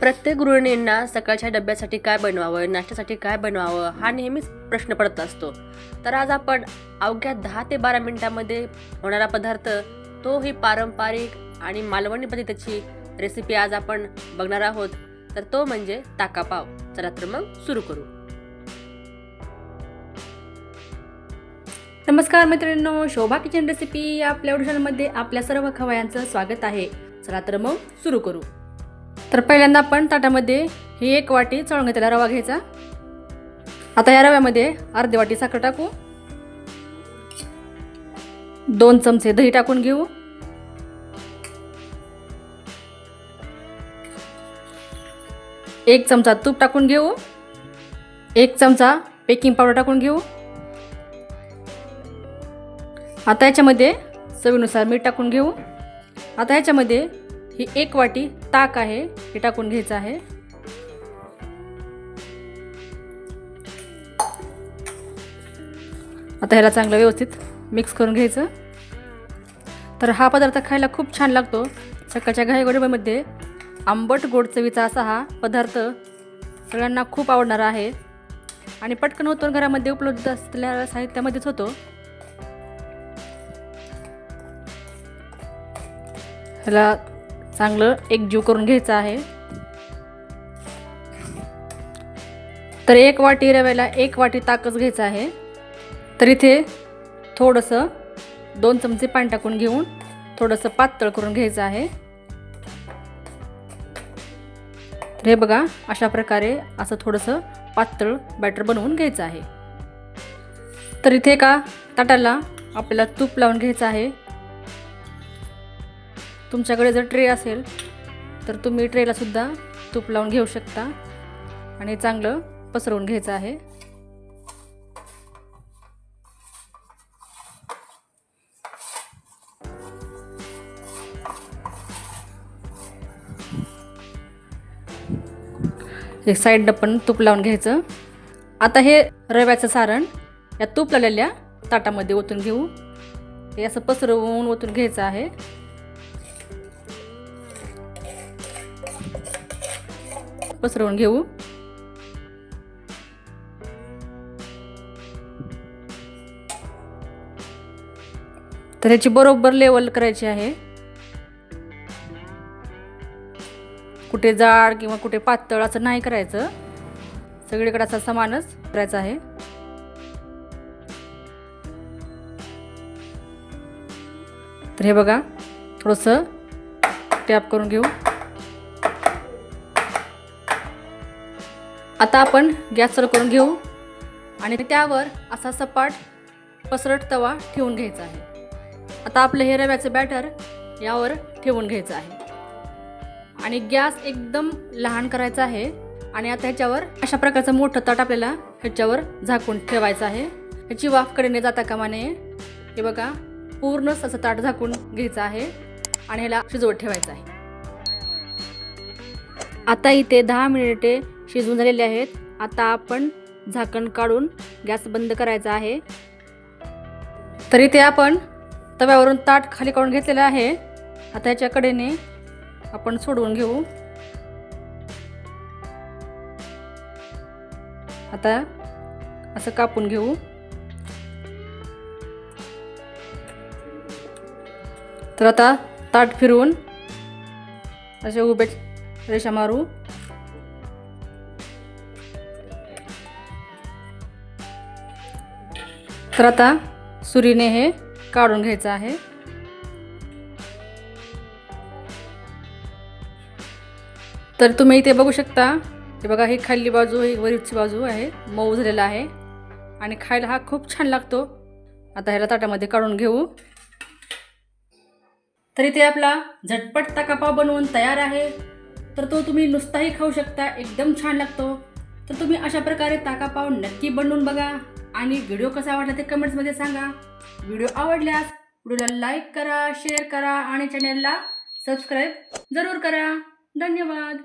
प्रत्येक गृहिणींना सकाळच्या डब्यासाठी काय बनवावं नाश्त्यासाठी काय बनवावं हा नेहमीच प्रश्न पडत असतो. तर आज आपण अवघ्या दहा ते बारा मिनिटांमध्ये होणारा पदार्थ तो ही पारंपरिक आणि मालवणी पद्धतीची रेसिपी आज आपण बघणार आहोत. तर तो म्हणजे ताकापाव चला तर मग सुरू करू. नमस्कार मित्रांनो शोभा किचन रेसिपी या आपल्या ऑडिशनमध्ये आपल्या सर्व खवयांचं स्वागत आहे. चला तर मग सुरू करू. तर पहिल्यांदा आपण ताटामध्ये ही एक वाटी चळून घेतलेला रवा घ्यायचा. आता या रव्यामध्ये अर्धी वाटी साखर टाकू. दोन चमचे दही टाकून घेऊ. एक चमचा तूप टाकून घेऊ. एक चमचा बेकिंग पावडर टाकून घेऊ. आता याच्यामध्ये चवीनुसार मीठ टाकून घेऊ. आता याच्यामध्ये ही एक वाटी ताक आहे हे टाकून घ्यायचं आहे. आता ह्याला चांगलं व्यवस्थित मिक्स करून घ्यायचं. तर हा पदार्थ खायला खूप छान लागतो. सकाळच्या घाईगडबडीमध्ये आंबट गोड चवीचा असा हा पदार्थ सगळ्यांना खूप आवडणारा आहे. आणि पटकन होतो घरामध्ये उपलब्ध असलेल्या साहित्यामध्येच होतो. ह्याला चांगलं एकजीव करून घ्यायचं आहे. तर एक वाटी रव्याला एक वाटी ताकच घ्यायचं आहे. तर इथे थोडंसं दोन चमचे पाणी टाकून घेऊन थोडंसं पातळ करून घ्यायचं आहे. तर हे बघा अशा प्रकारे असं थोडंसं पातळ बॅटर बनवून घ्यायचं आहे. तर इथे का ताटाला आपल्याला तूप लावून घ्यायचं आहे. तुमच्याकडे जर ट्रे असेल तर तुम्ही ट्रेलासुद्धा तूप लावून घेऊ शकता. आणि चांगलं पसरवून घ्यायचं आहे. एक साईडनं पण तूप लावून घ्यायचं. आता हे रव्याचं सारण या तूप लावलेल्या ताटामध्ये ओतून घेऊ. हे असं पसरवून ओतून घ्यायचं आहे. पसरवून घेऊ. तर ह्याची बरोबर लेवल करायची आहे. कुठे जाड किंवा कुठे पातळ असं नाही करायचं. सगळीकडे असा समानच करायचं आहे. तर हे बघा थोडंसं टॅप करून घेऊ. आता आपण गॅस चालू करून घेऊ. आणि त्यावर असा सपाट पसरट तवा ठेवून घ्यायचा आहे. आता आपलं हे रव्याचं बॅटर यावर ठेवून घ्यायचं आहे. आणि गॅस एकदम लहान करायचा आहे. आणि आता ह्याच्यावर अशा प्रकारचं मोठं ताट आपल्याला ह्याच्यावर झाकून ठेवायचं आहे. ह्याची वाफ कडेने जाता कामा नये हे बघा पूर्णच असं ताट झाकून घ्यायचं आहे. आणि ह्याला शिजवत ठेवायचं आहे. आता इथे दहा मिनिटे शिजून झालेले आहेत. आता आपण झाकण काढून गॅस बंद करायचा आहे. तरी ते आपण तव्यावरून ताट खाली काढून घेतलेलं आहे. आता ह्याच्या कडेने आपण सोडवून घेऊ. आता असं कापून घेऊ. तर आता ताट फिरवून असे उभे रेषा मारू. तर आता सुरीने हे काढून घ्यायचं आहे. तर तुम्ही इथे बघू शकता हे बघा ही खाल्ली बाजू ही वरीची बाजू आहे मऊ झालेला आहे. आणि खायला हा खूप छान लागतो. आता ह्याला ताटामध्ये काढून घेऊ. तर इथे आपला झटपट ताकापाव बनवून तयार आहे. तर तो तुम्ही नुसताही खाऊ शकता एकदम छान लागतो. तर तुम्ही अशा प्रकारे ताकापाव नक्की बनवून बघा. आणि व्हिडिओ कसा आवडला ते कमेंट्समध्ये सांगा. व्हिडिओ आवडल्यास व्हिडिओला लाईक करा शेअर करा आणि चॅनलला सबस्क्राईब जरूर करा. धन्यवाद.